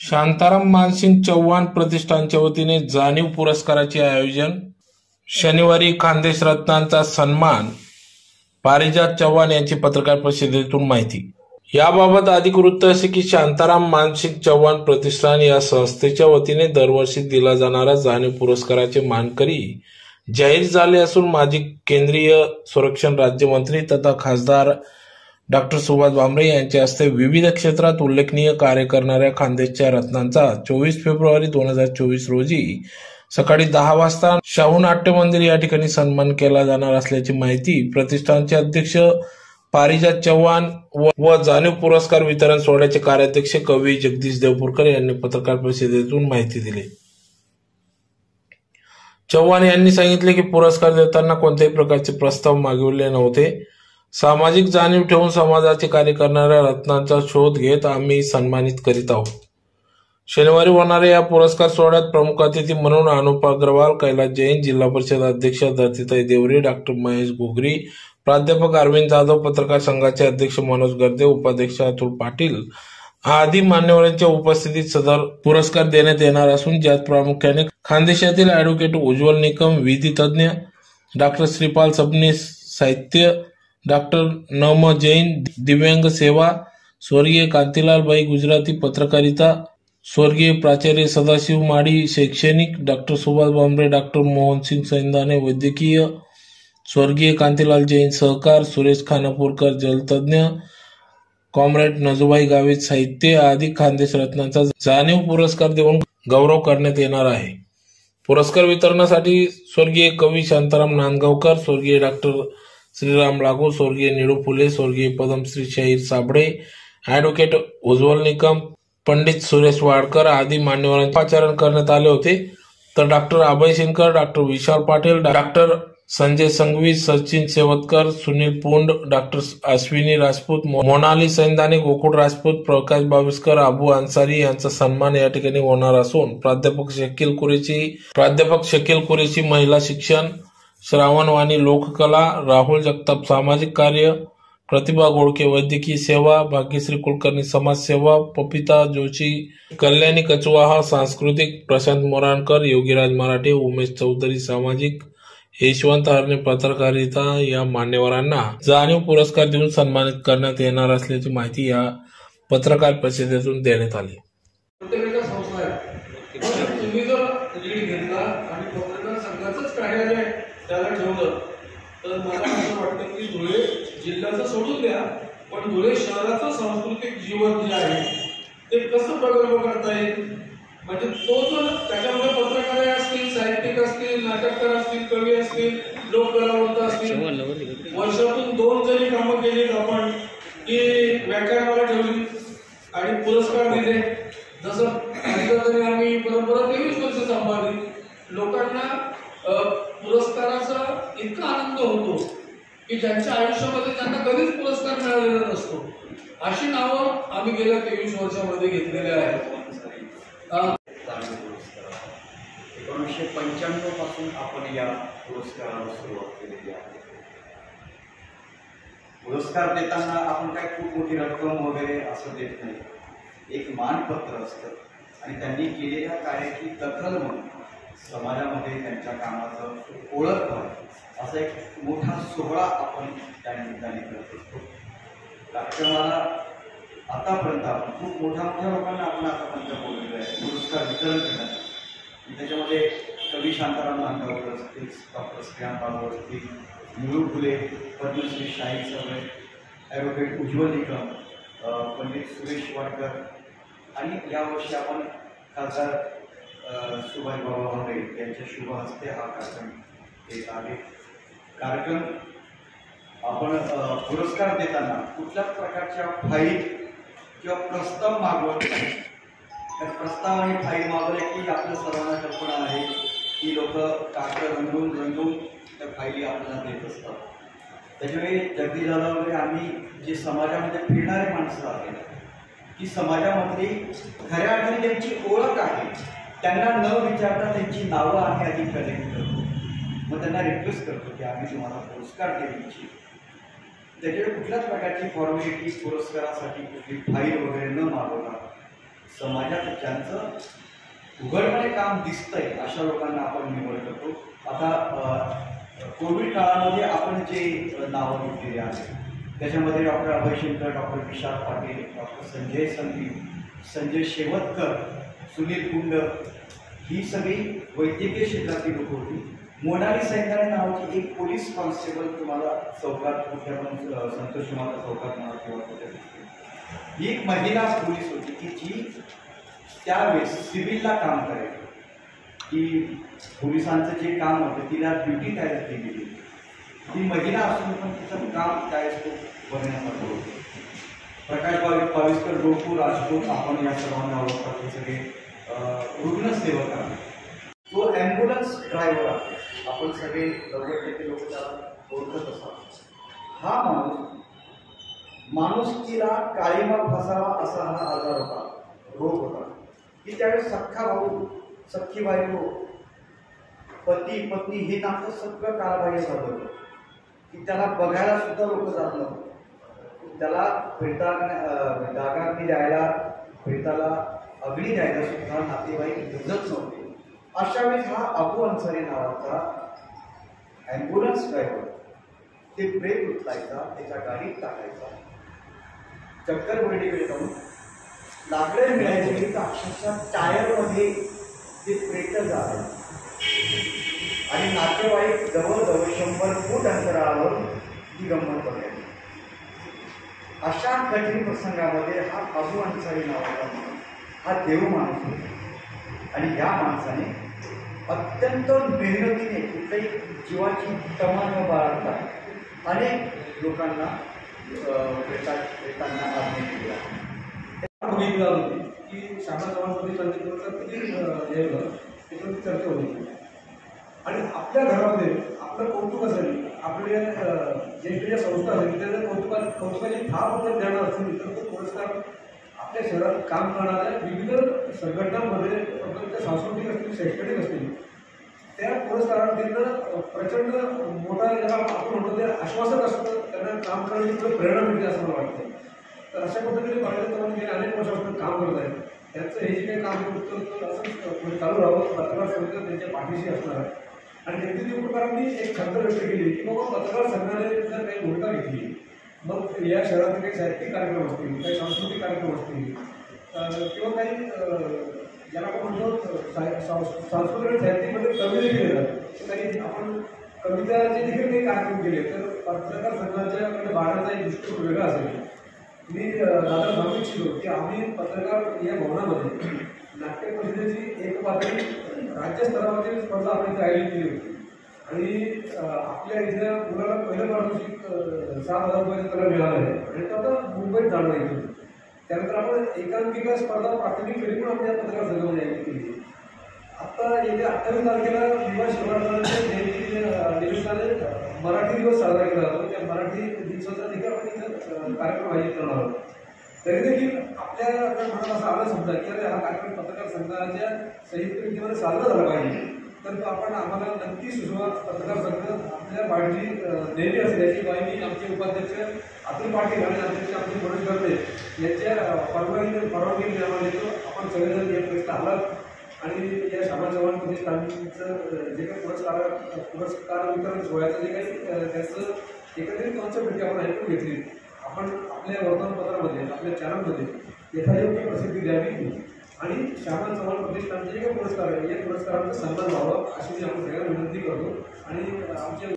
शांताराम मानसिंग चव्हाण प्रतिष्ठानच्या वतीने जाणीव पुरस्काराचे आयोजन शनिवारी खानदेश रत्नांचा सन्मान पारिजात चव्हाण यांची पत्रकार परिषदेतून माहिती. याबाबत अधिक वृत्त असे की शांताराम मानसिंग चव्हाण प्रतिष्ठान या संस्थेच्या वतीने दरवर्षी दिला जाणारा जाणीव पुरस्काराचे मानकरी जाहीर झाले असून माजी केंद्रीय संरक्षण राज्यमंत्री तथा खासदार डॉक्टर सुभाष भामरे यांच्या हस्ते विविध क्षेत्रात उल्लेखनीय कार्य करणाऱ्या खानदेशच्या रत्नांचा चोवीस फेब्रुवारी दोन हजार चोवीस रोजी सकाळी दहा वाजता शाहू नाट्य मंदिर या ठिकाणी सन्मान केला जाणार असल्याची माहिती प्रतिष्ठानचे अध्यक्ष पारिजात चव्हाण व जाणीव पुरस्कार वितरण सोहळ्याचे कार्याध्यक्ष कवी जगदीश देवपूरकर यांनी पत्रकार परिषदेतून माहिती दिली. चव्हाण यांनी सांगितले की पुरस्कार देताना कोणत्याही प्रकारचे प्रस्ताव मागविले नव्हते. सामाजिक जाणीव ठेवून समाजाचे कार्य करणाऱ्या रत्नांचा शोध घेत आम्ही सन्मानित करीत आहोत. शनिवारी होणाऱ्या या पुरस्कार सोहळ्यात प्रमुख अतिथी म्हणून अनुप अग्रवाल कैलास जैन जिल्हा परिषद अध्यक्ष दत्तीताई देवरी डॉक्टर महेश घोगरी प्राध्यापक अरविंद जाधव पत्रकार संघाचे अध्यक्ष मनोज गर्दे उपाध्यक्ष अतुल पाटील आदी मान्यवरांच्या उपस्थितीत सदर पुरस्कार देण्यात येणार असून ज्यात प्रामुख्याने खानदेशातील ऍडव्होकेट उज्ज्वल निकम विधी तज्ज्ञ डॉक्टर श्रीपाल सबनीस साहित्य डॉक्टर नम जैन दिव्यांग सेवा स्वर्गीय कांतीलाल बाई गुजराती पत्रकारिता स्वर्गीय प्राचार्य सदाशिव माडी शैक्षणिक डॉक्टर सुभाष भांबरे डॉक्टर मोहनसिंग सैंदाने वैद्यकीय स्वर्गीय कांतीलाल जैन सहकार सुरेश खानापूरकर जलतज्ञ कॉम्रेड नजुबाई गावित साहित्य आदी खानदेश रत्नांचा जाणीव पुरस्कार देऊन गौरव करण्यात येणार आहे. पुरस्कार वितरणासाठी स्वर्गीय कवी शांताराम नांदगावकर स्वर्गीय डॉक्टर श्रीराम लागू स्वर्गीय निळू फुले स्वर्गीय पद्मश्री शहीर साबळे ऍडव्होकेट उज्ज्वल निकम पंडित सुरेश वाडकर आदी मान्यवरांचे आचरण करण्यात आले होते. तर doctor Abhay Shinkar doctor Vishal Patil doctor Sanjay Sanghvi Sachin Sevatkar Sunil Pund doctor Ashwini Rajput Monali Saindane Gokul Rajput Prakash Baviskar Abu Ansari यांचा सन्मान या ठिकाणी होणार असून प्राध्यापक शकील कुरेची प्राध्यापक शकील कुरेची महिला शिक्षण श्रावणवाणी लोककला राहुल जगताप सामाजिक कार्य प्रतिभा गोळके वैद्यकीय सेवा भाग्यश्री कुलकर्णी समाजसेवा पपिता जोशी कल्याणी कचवाहा सांस्कृतिक प्रशांत मोराणकर योगीराज मराठे उमेश चौधरी सामाजिक यशवंत हरणे पत्रकारिता या मान्यवरांना जाणीव पुरस्कार देऊन सन्मानित करण्यात येणार असल्याची माहिती या पत्रकार परिषदेतून देण्यात आली प्रत्येकाच्या संस्था आहे पण तुम्ही जर लीड घेतला आणि पत्रकार संघाचंच कार्यालय त्याला ठेवलं. तर मला असं वाटतं की धुळे जिल्ह्याचं सोडून द्या पण धुळे शहराचं सांस्कृतिक जीवन जे आहे ते कसं प्रगल्भ करता येईल? म्हणजे तो जर त्याच्यामध्ये पत्रकार असतील साहित्यिक असतील नाटककार असतील कवी असतील लोककलावंत असतील वर्षातून दोन जरी कामं केली आपण की व्याख्यानाला ठेवली आणि पुरस्कार दिले जसं सांगितलं तरी आम्ही परंपरा तेवीस वर्ष सांभाळली लोकांना अ, पुरस्काराचा इतका आनंद होतो की ज्यांच्या आयुष्यामध्ये त्यांना कधीच पुरस्कार मिळालेला नसतो. अशी नावं आम्ही गेल्या तेवीस वर्षामध्ये घेतलेली आहेत. एकोणीसशे पंच्याण्णवपासून आपण या पुरस्काराला सुरुवात केलेली आहे. पुरस्कार देताना आपण काय खूप मोठी रक्कम वगैरे असं देत नाही. एक मानपत्र असतं. आणि त्यांनी केलेल्या कार्याची दखल म्हणून समाजामध्ये त्यांच्या कामाचं ओळख व्हावं असा एक मोठा सोहळा आपण त्या निमित्ताने करत असतो. कार्यक्रमाला आतापर्यंत आपण खूप मोठ्या मोठ्या लोकांना आपण आतापर्यंत बोललेलो आहे. पुरस्कार वितरण करण्यासाठी आणि त्याच्यामध्ये कवी शांताराम नांदगावकर असतील डॉक्टर श्रीराम बाबू असतील मुळू फुले पद्मश्री शाही सवय ॲडव्होकेट उज्ज्वल निकम पंडित सुरेश वाडकर आणि यावर्षी आपण खासदार सुभाष बाबा यांच्या शुभ हस्ते हा कार्यक्रम येत आहे. कार्यक्रम आपण पुरस्कार देताना कुठल्याच प्रकारच्या फाईल किंवा प्रस्ताव मागवत नाही. तर प्रस्ताव आणि फाईल मागवले की आपल्या सर्वांना कल्पना आहे की लोक कागद रंगून रंगून त्या फाईली आपल्याला देत असतात. त्याच्यामुळे जगदी झाला वगैरे आम्ही जे समाजामध्ये फिरणारे माणसं आहेत की समाजामधली खऱ्या अर्थाने त्यांची ओळख आहे. त्यांना न विचारता त्यांची नावं आम्ही आधी कलेक्ट करतो. मग त्यांना रिक्वेस्ट करतो की आम्ही तुम्हाला पुरस्कार देऊ इच्छितो. त्याच्याकडे कुठल्याच प्रकारची फॉर्मॅलिटी पुरस्कारासाठी कुठली फाईल वगैरे न मागवता समाजात ज्यांचं उघडपणे काम दिसतंय अशा लोकांना आपण निवड करतो. आता कोविड काळामध्ये आपण जे नावं घेतलेली आहेत त्याच्यामध्ये doctor Abhay Shinde doctor Vishal Patil doctor Sanjay Sandeep Sanjay Shevatkar Sunil Kund ही सगळी वैद्यकीय क्षेत्रातली लोक होती. मोनाली सैंदाने नावाची एक पोलीस कॉन्स्टेबल तुम्हाला चौकात कुठल्या पण संतोष माता चौकात म्हणा किंवा ही एक महिला पोलीस होती की जी त्यावेळेस सिव्हिलला काम करायची. की पोलिसांचं जे काम होतं तिला ड्युटी तयार केली गेली. ती महिला असून पण तिचं काम त्यावेळेस खूप बघण्यासारखं होतं. प्रकाश पावी पाविस्कर डोकू राजपूत आपण या सर्वांना ओळखतात हे सगळे. अं, रुग्णसेवक आहेत तो ॲम्ब्युलन्स ड्रायव्हर आहे आपण सगळे नव्वद टक्के लोक त्याला ओळखत असतात. हा माणूस माणुसकीला काळीमा फसावा असा हा आजार होता. रोग होता. की त्यावेळेस सख्खा भाऊ सख्खी बायको पती पत्नी हे नातं सगळं कालबाह्य झालं होतं. की त्याला बघायला सुद्धा लोक जात नव्हतं. त्याला प्रेता डागाग्नी द्यायला प्रेताला अग्नी द्यायला सुद्धा नातेवाईक गरजत नव्हते. अशा वेळेस हा अबू अन्सारी नावाचा ॲम्ब्युलन्स ड्रायव्हर ते ब्रेक उचलायचा त्याच्या गाडीत टाकायचा. चक्कर बर्डीकडे जाऊन लाकडे मिळायचे तर अक्षरशः टायरमध्ये ते प्रेटर झालं. आणि नातेवाईक जवळजवळ शंभर फूट अंतरावर ही गंमत बघायची अशा कठीण प्रसंगामध्ये हा अबू अन्सारी नावाचा माणूस हा देव माणूस होता. आणि या माणसाने अत्यंत मेहनतीने कुठल्याही जीवाची तमा न बाळगता अनेक लोकांना प्रेता- प्रेतांना आज्ञा केली आहे बघितलं होती की शाखा समाजमध्ये चंद्रपूरचं किती चर्चा होती आणि आपल्या घरामध्ये आपलं कौतुक आपले अं, जे संस्था असेल त्याच्या कौतुका कौतुकाची थाप जर देणार असेल तर तो पुरस्कार आपल्या शहरात काम करणाऱ्या विविध संघटनांमध्ये आपण त्या सांस्कृतिक असतील शैक्षणिक असतील त्या पुरस्कारांतील प्रचंड मोठा ज्याला आपण म्हणतो ते आश्वासक असतं. त्यांना काम करण्याची प्रेरणा मिळते असं मला वाटतं. तर अशा पद्धतीने पाहिजे तर गेले अनेक वर्षापासून काम करत आहेत. त्यांचं हे जे काही काम करतं तर असंच चालू राहावं. पत्रकार संघ त्यांच्या पाठीशी असणार आहे. आणि नेतृत्व उपकारांनी एक खंत व्यक्त केली की बाबा पत्रकार संघाने जर काही भूमिका घेतली मग या शहरातील काही साहित्यिक कार्यक्रम असतील काही सांस्कृतिक कार्यक्रम असतील किंवा काही ज्याला आपण म्हणतो साहि- सांस्कृतिक आणि साहित्यिकमध्ये कमी देखील येतात. काही आपण कविताचे देखील काही कार्यक्रम केले तर पत्रकार संघाच्याकडे बाळाचा एक दृष्टिकोन वेगळा असेल. मी दादा सांगू इच्छितो की आम्ही पत्रकार या भवनामध्ये नाट्य परिषदेची एक पातळी राज्यस्तरावरील स्पर्धा आपण इथे आयोजित केली होती. आणि आपल्या इथल्या मुलाला पहिलं पारितोषिक सात हजार रुपये त्याला मिळालं आहे. आणि तो आता मुंबईत जाणार आहे त्यानंतर आपण एकांकिका स्पर्धा प्राथमिक फेरी पण आपल्या पत्रकार संघामध्ये आयोजित केली आता येत्या अठ्ठावीस तारखेला विवा शिवराजांच्या जयंती निमित्ताने मराठी दिवस साजरा केला जातो. त्या मराठी दिवसाचा देखील आपण इथं कार्यक्रम आयोजित करणार आहोत. तरी देखील आपल्या मनात असं आलं समजा की अरे हा कार्यक्रम पत्रकार संघाच्या संयुक्त विधीमध्ये साजरा झाला पाहिजे. तर तो आपण आम्हाला नक्की सुरुवात पत्रकार संघ आपल्या पाठची अं, नेहमी असेल याची माहिती आमचे उपाध्यक्ष अतुल पाटील आणि अध्यक्ष आमचे मनोज गर्दे यांच्या परवानगी परवानगी आम्हाला देतो. आपण सगळेजण या प्रश्न आलात. आणि या श्यामा चव्हाण प्रतिष्ठानचं जे काही पुरस्कार पुरस्कार वितरण सोहळ्याचं जे काही त्याचं एकत्रित कॉन्सेप्ट आपण ऐकून घेतली. आपण आपल्या वर्तमानपत्रामध्ये आपल्या चॅनलमध्ये यथायोग्य प्रसिद्धी द्यावी आणि श्यामल चव्हाण प्रतिष्ठानचे जे काही पुरस्कार आहे या पुरस्कारांचा सन्मान व्हावा अशी मी आपण सगळ्यांना विनंती करतो. आणि आमचे